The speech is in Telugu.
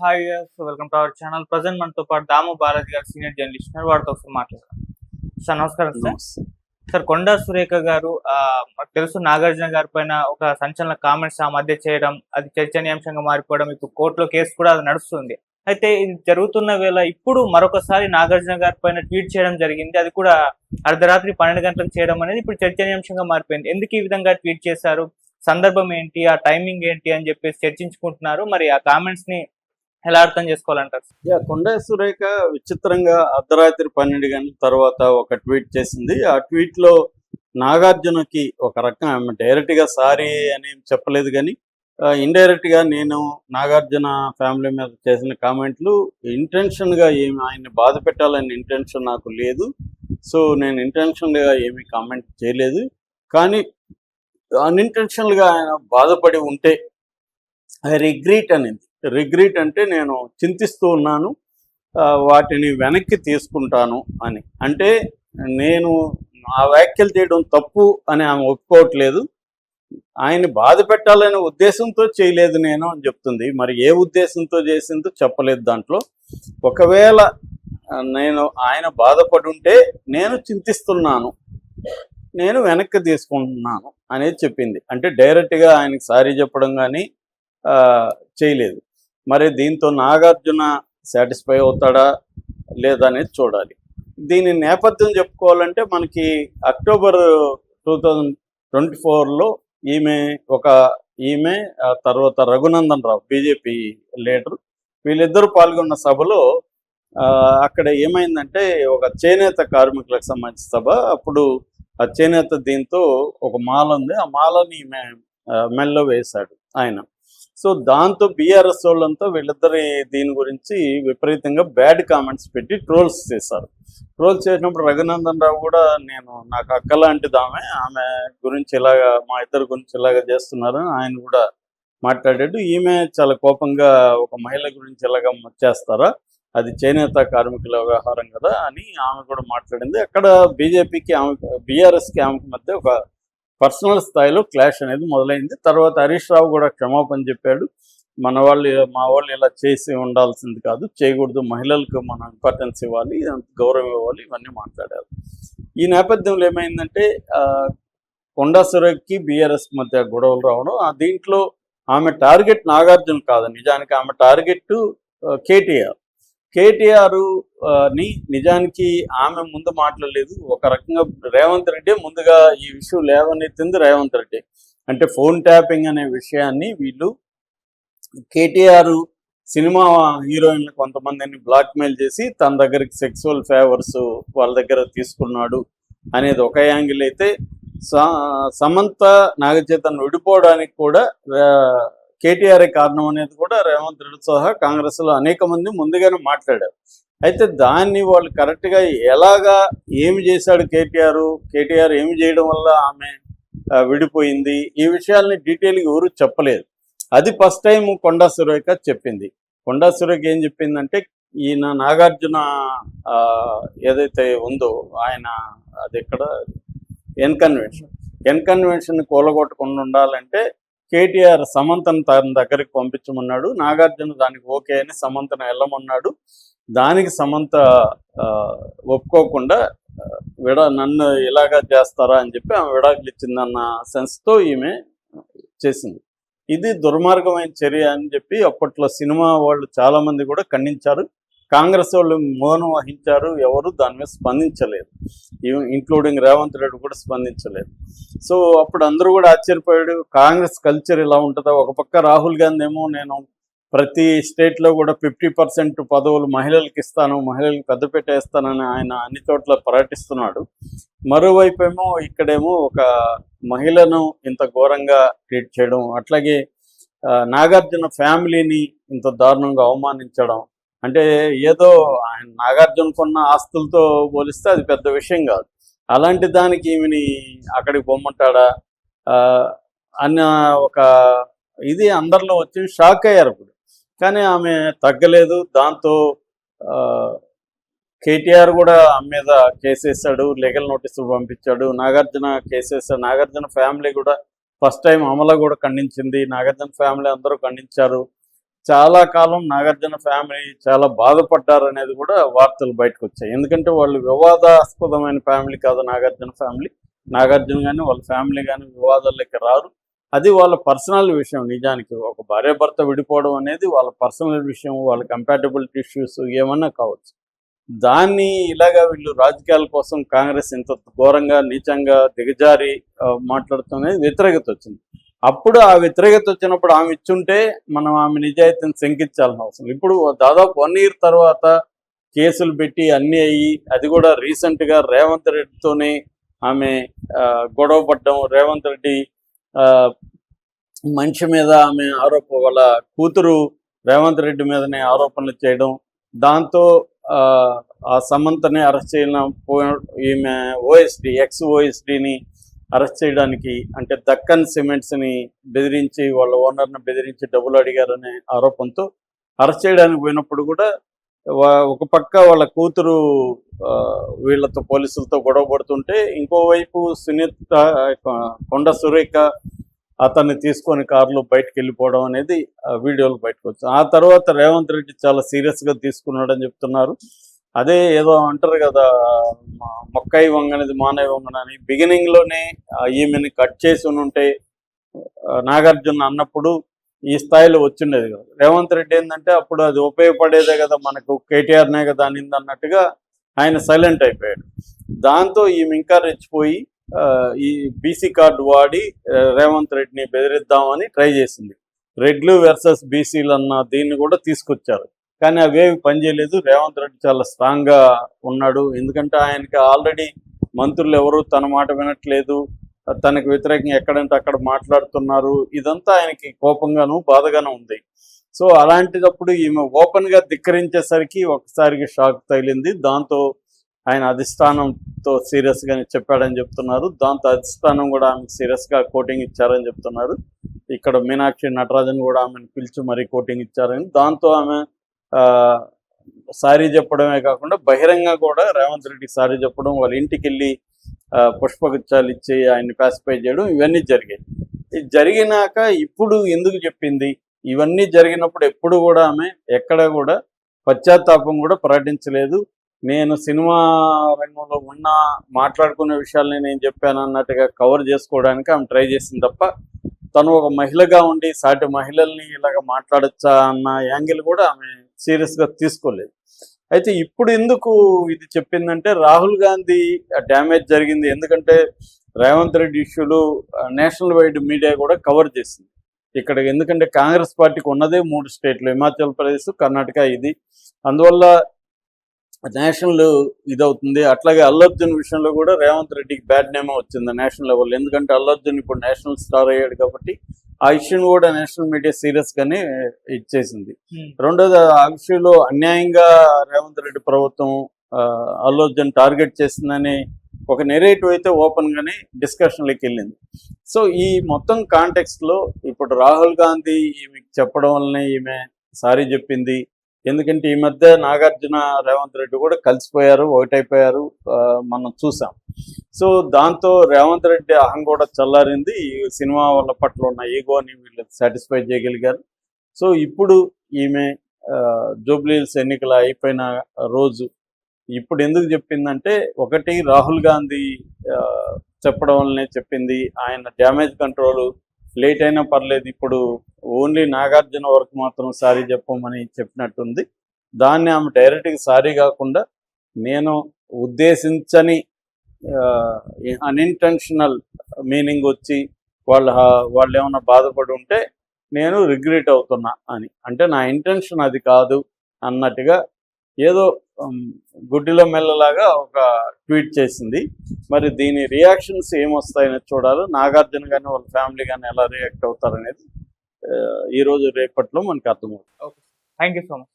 Hi welcome to our channel present మనతో పాటు దాము బాలాజీ గారు సీనియర్ జర్నలిస్ట్ ఉన్నారు. ఒకసారి మాట్లాడతాం సార్ నమస్కారం సార్. సార్ కొండా సురేఖ గారు మాకు తెలుసు నాగార్జున గారి పైన ఒక సంచలన కామెంట్స్ ఆ మధ్య చేయడం అది చర్చనీయాంశంగా మారిపోవడం ఇప్పుడు కోర్టులో కేసు కూడా అది నడుస్తుంది. అయితే ఇది జరుగుతున్న వేళ ఇప్పుడు మరొకసారి నాగార్జున గారి పైన ట్వీట్ చేయడం జరిగింది. అది కూడా అర్ధరాత్రి పన్నెండు గంటలకు చేయడం అనేది ఇప్పుడు చర్చనీయాంశంగా మారిపోయింది. ఎందుకు ఈ విధంగా ట్వీట్ చేశారు? సందర్భం ఏంటి? ఆ టైమింగ్ ఏంటి? అని చెప్పేసి చర్చించుకుంటున్నారు. మరి ఆ కామెంట్స్ని ఎలా అర్థం చేసుకోవాలంటారు? యా కొండ సురేఖ విచిత్రంగా అర్ధరాత్రి పన్నెండు గంటల తర్వాత ఒక ట్వీట్ చేసింది. ఆ ట్వీట్లో నాగార్జునకి ఒక రకం ఆమె డైరెక్ట్గా సారీ అని ఏం చెప్పలేదు కానీ ఇండైరెక్ట్గా నేను నాగార్జున ఫ్యామిలీ మీద చేసిన కామెంట్లు ఇంటెన్షన్గా ఏమి ఆయన్ని బాధ పెట్టాలని ఇంటెన్షన్ నాకు లేదు. సో నేను ఇంటెన్షన్గా ఏమి కామెంట్ చేయలేదు. కానీ అన్ఇంటెన్షనల్గా ఆయన బాధపడి ఉంటే ఐ రిగ్రీట్ అనేది రిగ్రీట్ అంటే నేను చింతిస్తూ ఉన్నాను వాటిని వెనక్కి తీసుకుంటాను అని. అంటే నేను ఆ వ్యాఖ్యలు చేయడం తప్పు అని ఆమె ఒప్పుకోవట్లేదు. ఆయన్ని బాధ పెట్టాలనే ఉద్దేశంతో చేయలేదు నేను అని చెప్తుంది. మరి ఏ ఉద్దేశంతో చేసిందో చెప్పలేదు దాంట్లో. ఒకవేళ నేను ఆయన బాధపడి ఉంటే నేను చింతిస్తున్నాను. నేను వెనక్కి తీసుకుంటున్నాను అనేది చెప్పింది. అంటే డైరెక్ట్గా ఆయనకి సారీ చెప్పడం కానీ చేయలేదు. మరి దీంతో నాగార్జున సాటిస్ఫై అవుతాడా లేదా అనేది చూడాలి. దీని నేపథ్యం చెప్పుకోవాలంటే మనకి అక్టోబర్ టూ థౌజండ్ ట్వంటీ ఫోర్లో ఈమె ఒక ఈమె ఆ తర్వాత రఘునందన్ రావు బీజేపీ లీడర్. వీళ్ళిద్దరూ పాల్గొన్న సభలో ఆ, అక్కడ ఏమైందంటే ఒక చేనేత కార్మికులకు సంబంధించిన సభ. అప్పుడు ఆ చేనేత దీంతో ఒక మాల ఉంది. ఆ మాలని ఈమె మెల్లో వేశాడు ఆయన. సో దాంతో బీఆర్ఎస్ వాళ్ళంతా వీళ్ళిద్దరి దీని గురించి విపరీతంగా బ్యాడ్ కామెంట్స్ పెట్టి ట్రోల్స్ చేశారు. ట్రోల్స్ చేసినప్పుడు రఘునందన్ రావు కూడా నేను నాకు అక్క లాంటిది ఆమె ఆమె గురించి ఇలాగా మా ఇద్దరి గురించి ఇలాగా చేస్తున్నారు ఆయన కూడా మాట్లాడాడు. ఈమె చాలా కోపంగా ఒక మహిళ గురించి ఇలాగ చేస్తారా అది చేనేత కార్మికుల వ్యవహారం కదా అని ఆమె కూడా మాట్లాడింది. అక్కడ బీజేపీకి ఆమె బీఆర్ఎస్కి ఆమెకి మధ్య ఒక పర్సనల్ స్థాయిలో క్లాష్ అనేది మొదలైంది. తర్వాత హరీష్ రావు కూడా క్షమాపణ చెప్పాడు. మన వాళ్ళు మా వాళ్ళు ఇలా చేసి ఉండాల్సింది కాదు చేయకూడదు. మహిళలకు మనం ఇంపార్టెన్స్ ఇవ్వాలి గౌరవం ఇవ్వాలి ఇవన్నీ మాట్లాడారు. ఈ నేపథ్యంలో ఏమైందంటే ఆ, కొండా సురేఖ్కి బీఆర్ఎస్ మధ్య గొడవలు రావడం. ఆ దీంట్లో ఆమె టార్గెట్ నాగార్జున కాదు. నిజానికి ఆమె టార్గెట్ కేటీఆర్. కేటీఆర్ని నిజానికి ఆమె ముందు మాట్లాడలేదు. ఒక రకంగా రేవంత్ రెడ్డి ముందుగా ఈ విషయం లేవనెత్తింది రేవంత్ రెడ్డి. అంటే ఫోన్ ట్యాపింగ్ అనే విషయాన్ని వీళ్ళు కేటీఆర్ సినిమా హీరోయిన్లు కొంతమందిని బ్లాక్మెయిల్ చేసి తన దగ్గరికి సెక్సువల్ ఫేవర్స్ వాళ్ళ దగ్గర తీసుకున్నాడు అనేది ఒక యాంగిల్ అయితే స- సమంత నాగచేతన్ విడిపోవడానికి కూడా కేటీఆర్ కారణం అనేది కూడా రేవంత్ రెడ్డి సహా కాంగ్రెస్లో అనేక మంది ముందుగానే మాట్లాడారు. అయితే దాన్ని వాళ్ళు కరెక్ట్గా ఎలాగా ఏమి చేశాడు కేటీఆర్? కేటీఆర్ ఏమి చేయడం వల్ల ఆమె విడిపోయింది? ఈ విషయాల్ని డీటెయిల్గా ఎవరు చెప్పలేదు. అది ఫస్ట్ టైం కొండా సురేఖ చెప్పింది. కొండా సురేఖ ఏం చెప్పిందంటే ఈయన నాగార్జున ఏదైతే ఉందో ఆయన అది ఎక్కడ? N convention. ఎన్ కన్వెన్షన్ కూలగొట్టకుండా ఉండాలంటే కేటీఆర్ సమంతను తన దగ్గరికి పంపించమన్నాడు. నాగార్జున దానికి ఓకే అని సమంతను వెళ్ళమన్నాడు. దానికి సమంత ఆ, ఒప్పుకోకుండా విడా విడ నన్ను ఇలాగా చేస్తారా అని చెప్పి ఆమె విడాకులు ఇచ్చిందన్న సెన్స్తో ఈమె చేసింది. ఇది దుర్మార్గమైన చర్య అని చెప్పి అప్పట్లో సినిమా వాళ్ళు చాలా మంది కూడా ఖండించారు. కాంగ్రెస్ వాళ్ళు మౌనం వహించారు ఎవరు దాని మీద స్పందించలేదు. ఇంక్లూడింగ్ రేవంత్ రెడ్డి కూడా స్పందించలేదు. సో అప్పుడు అందరూ కూడా ఆశ్చర్యపోయాడు కాంగ్రెస్ కల్చర్ ఇలా ఉంటుందా? ఒక పక్క రాహుల్ గాంధీ ఏమో నేను ప్రతి స్టేట్లో కూడా ఫిఫ్టీ పర్సెంట్ పదవులు మహిళలకు ఇస్తాను మహిళలకు పెద్దపీట ఇస్తానని ఆయన అన్ని చోట్ల పర్యటిస్తున్నాడు మరోవైపు ఏమో ఇక్కడేమో ఒక మహిళను ఇంత ఘోరంగా ట్రీట్ చేయడం అట్లాగే నాగార్జున ఫ్యామిలీని ఇంత దారుణంగా అవమానించడం అంటే ఏదో ఆయన నాగార్జునకున్న ఆస్తులతో పోలిస్తే అది పెద్ద విషయం కాదు. అలాంటి దానికి ఈమెని అక్కడికి పొమ్మంటాడా? ఆ, అన్న ఒక ఇది అందరిలో వచ్చి షాక్ అయ్యారు ఇప్పుడు. కానీ ఆమె తగ్గలేదు. దాంతో ఆ, కేటీఆర్ కూడా ఆమె మీద కేసేసాడు లీగల్ నోటీసులు పంపించాడు. నాగార్జున కేసేసాడు నాగార్జున ఫ్యామిలీ కూడా ఫస్ట్ టైం అమల కూడా ఖండించింది. నాగార్జున ఫ్యామిలీ అందరూ ఖండించారు. చాలా కాలం నాగార్జున ఫ్యామిలీ చాలా బాధపడ్డారు అనేది కూడా వార్తలు బయటకు వచ్చాయి ఎందుకంటే వాళ్ళు వివాదాస్పదమైన ఫ్యామిలీ కాదు నాగార్జున ఫ్యామిలీ. నాగార్జున కానీ వాళ్ళ ఫ్యామిలీ కానీ వివాదాల్లోకి రారు. అది వాళ్ళ పర్సనల్ విషయం నిజానికి. ఒక భార్య భర్త విడిపోవడం అనేది వాళ్ళ పర్సనల్ విషయం వాళ్ళ కంపాటబిలిటీ ఇష్యూస్ ఏమన్నా కావచ్చు. దాన్ని ఇలాగా వీళ్ళు రాజకీయాల కోసం కాంగ్రెస్ ఇంత ఘోరంగా నీచంగా దిగజారి మాట్లాడుతున్నది వ్యతిరేకత వచ్చింది. అప్పుడు ఆ వ్యతిరేకత వచ్చినప్పుడు ఆమె ఇచ్చుంటే మనం ఆమె నిజాయితీని శంకించాల్సిన అవసరం ఇప్పుడు దాదాపు వన్ ఇయర్ తర్వాత కేసులు పెట్టి అన్నీ అయ్యి అది కూడా రీసెంట్గా రేవంత్ రెడ్డితోనే ఆమె గొడవ పడ్డం రేవంత్ రెడ్డి ఆ, మనిషి మీద ఆమె ఆరోప వాళ్ళ కూతురు రేవంత్ రెడ్డి మీదనే ఆరోపణలు చేయడం దాంతో ఆ, ఆ సమంతని అరెస్ట్ చేయడం ఈమె ఓఎస్డి ఎక్స్ ఓఎస్డిని అరెస్ట్ చేయడానికి అంటే దక్కన్ సిమెంట్స్ని బెదిరించి వాళ్ళ ఓనర్ని బెదిరించి డబ్బులు అడిగారనే ఆరోపణతో అరెస్ట్ చేయడానికి పోయినప్పుడు కూడా ఒక పక్క వాళ్ళ కూతురు ఆ, వీళ్ళతో పోలీసులతో గొడవ పడుతుంటే ఇంకోవైపు సునీత కొండ సురేఖ అతన్ని తీసుకొని కారులో బయటకు వెళ్ళిపోవడం అనేది ఆ వీడియోలు బయటకు వచ్చింది ఆ తర్వాత రేవంత్ రెడ్డి చాలా సీరియస్గా తీసుకున్నాడని చెప్తున్నారు. అదే ఏదో అంటారు కదా మొక్క మొక్కై వంగనిది మానవ వంగనని. బిగినింగ్లోనే ఈమెను కట్ చేసి ఉంటే నాగార్జున అన్నప్పుడు ఈ స్థాయిలో వచ్చిండేది కదా. రేవంత్ రెడ్డి ఏంటంటే అప్పుడు అది ఉపయోగపడేదే కదా మనకు కేటీఆర్నే కదా అనింది అన్నట్టుగా ఆయన సైలెంట్ అయిపోయాడు. దాంతో ఈమె ఇంకా రెచ్చిపోయి ఆ, ఈ బీసీ కార్డు వాడి రేవంత్ రెడ్డిని బెదిరిద్దామని ట్రై చేసింది. రెడ్లు వెర్సెస్ బీసీలు అన్న దీన్ని కూడా తీసుకొచ్చారు. కానీ అవేవి పనిచేయలేదు రేవంత్ రెడ్డి చాలా స్ట్రాంగ్గా ఉన్నాడు. ఎందుకంటే ఆయనకి ఆల్రెడీ మంత్రులు ఎవరు తన మాట వినట్లేదు. తనకు వ్యతిరేకంగా ఎక్కడంటే అక్కడ మాట్లాడుతున్నారు. ఇదంతా ఆయనకి కోపంగాను బాధగాను ఉంది. సో అలాంటిదప్పుడు ఈమె ఓపెన్గా ధిక్కరించేసరికి ఒకసారికి షాక్ తగిలింది. దాంతో ఆయన అధిష్టానంతో సీరియస్గా చెప్పాడని చెప్తున్నారు. దాంతో అధిష్టానం కూడా ఆమెకు సీరియస్గా కోటింగ్ ఇచ్చారని చెప్తున్నారు. ఇక్కడ మీనాక్షి నటరాజన్ కూడా ఆమెను పిలిచి మరీ కోటింగ్ ఇచ్చారని. దాంతో ఆమె సారీ చెప్పడమే కాకుండా బహిరంగ కూడా రేవంత్ రెడ్డికి సారీ చెప్పడం వాళ్ళ ఇంటికి వెళ్ళి ఆ, పుష్పగుచ్చాలు ఇచ్చి ఆయన్ని పాసిఫై చేయడం ఇవన్నీ జరిగాయి. ఇది జరిగినాక ఇప్పుడు ఎందుకు చెప్పింది? ఇవన్నీ జరిగినప్పుడు ఎప్పుడు కూడా ఆమె ఎక్కడ కూడా పశ్చాత్తాపం కూడా ప్రకటించలేదు. నేను సినిమా రంగంలో ఉన్న మాట్లాడుకునే విషయాల్ని నేను చెప్పాను అన్నట్టుగా కవర్ చేసుకోవడానికి ఆమె ట్రై చేసింది తప్ప తను ఒక మహిళగా ఉండి సాటి మహిళల్ని ఇలాగ మాట్లాడచ్చా అన్న యాంగిల్ కూడా ఆమె సీరియస్గా తీసుకోలేదు. అయితే ఇప్పుడు ఎందుకు ఇది చెప్పిందంటే రాహుల్ గాంధీ డ్యామేజ్ జరిగింది. ఎందుకంటే రేవంత్ రెడ్డి ఇష్యూలు నేషనల్ వైడ్ మీడియా కూడా కవర్ చేసింది. ఇక్కడ ఎందుకంటే కాంగ్రెస్ పార్టీకి ఉన్నదే మూడు స్టేట్లు హిమాచల్ ప్రదేశ్ కర్ణాటక ఇది. అందువల్ల నేషనల్ ఇదవుతుంది. అట్లాగే అల్లర్జున్ విషయంలో కూడా రేవంత్ రెడ్డికి బ్యాడ్ నేమ్ వచ్చింది నేషనల్ లెవెల్. ఎందుకంటే అల్లర్జున్ ఇప్పుడు నేషనల్ స్టార్ అయ్యాడు కాబట్టి ఆ ఇష్యూని కూడా నేషనల్ మీడియా సీరియస్ గానే ఇచ్చేసింది రెండోది ఆ విషయంలో అన్యాయంగా రేవంత్ రెడ్డి ప్రభుత్వం ఆ, అల్లు అర్జున్ టార్గెట్ చేసిందని ఒక నెరేటివ్ అయితే ఓపెన్ గానే డిస్కషన్లోకి వెళ్ళింది. సో ఈ మొత్తం కాంటెక్స్ట్లో ఇప్పుడు రాహుల్ గాంధీ ఈమెకి చెప్పడం వల్లనే ఈమె సారీ చెప్పింది. ఎందుకంటే ఈ మధ్య నాగార్జున రేవంత్ రెడ్డి కూడా కలిసిపోయారు ఒకటైపోయారు ఆ, మనం చూసాం. సో దాంతో రేవంత్ రెడ్డి అహం కూడా చల్లారింది. ఈ సినిమా వాళ్ళ పట్ల ఉన్న ఈగోని వీళ్ళు సాటిస్ఫై చేయగలిగారు. సో ఇప్పుడు ఈమె జూబ్లీహిల్స్ ఎన్నికలు అయిపోయిన రోజు ఇప్పుడు ఎందుకు చెప్పిందంటే ఒకటి రాహుల్ గాంధీ ఆ, చెప్పడం వల్లనే చెప్పింది. ఆయన డ్యామేజ్ కంట్రోల్ లేట్ అయినా పర్లేదు ఇప్పుడు ఓన్లీ నాగార్జున వరకు మాత్రం సారీ చెప్పమని చెప్పినట్టుంది. దాన్ని ఆమె డైరెక్ట్గా సారీ కాకుండా నేను ఉద్దేశించని అన్ఇంటెన్షనల్ మీనింగ్ వచ్చి వాళ్ళ వాళ్ళు ఏమైనా బాధపడి ఉంటే నేను రిగ్రెట్ అవుతున్నా అని. అంటే నా ఇంటెన్షన్ అది కాదు అన్నట్టుగా ఏదో గుడ్డిల గుడ్డిలో మెల్లలాగా ఒక ట్వీట్ చేసింది. మరి దీని రియాక్షన్స్ ఏమొస్తాయని చూడాలి. నాగార్జున కానీ వాళ్ళ ఫ్యామిలీ కానీ ఎలా రియాక్ట్ అవుతారనేది ఈ రోజు రేపట్లో మనకు అర్థమవుతుంది. Thank you so much.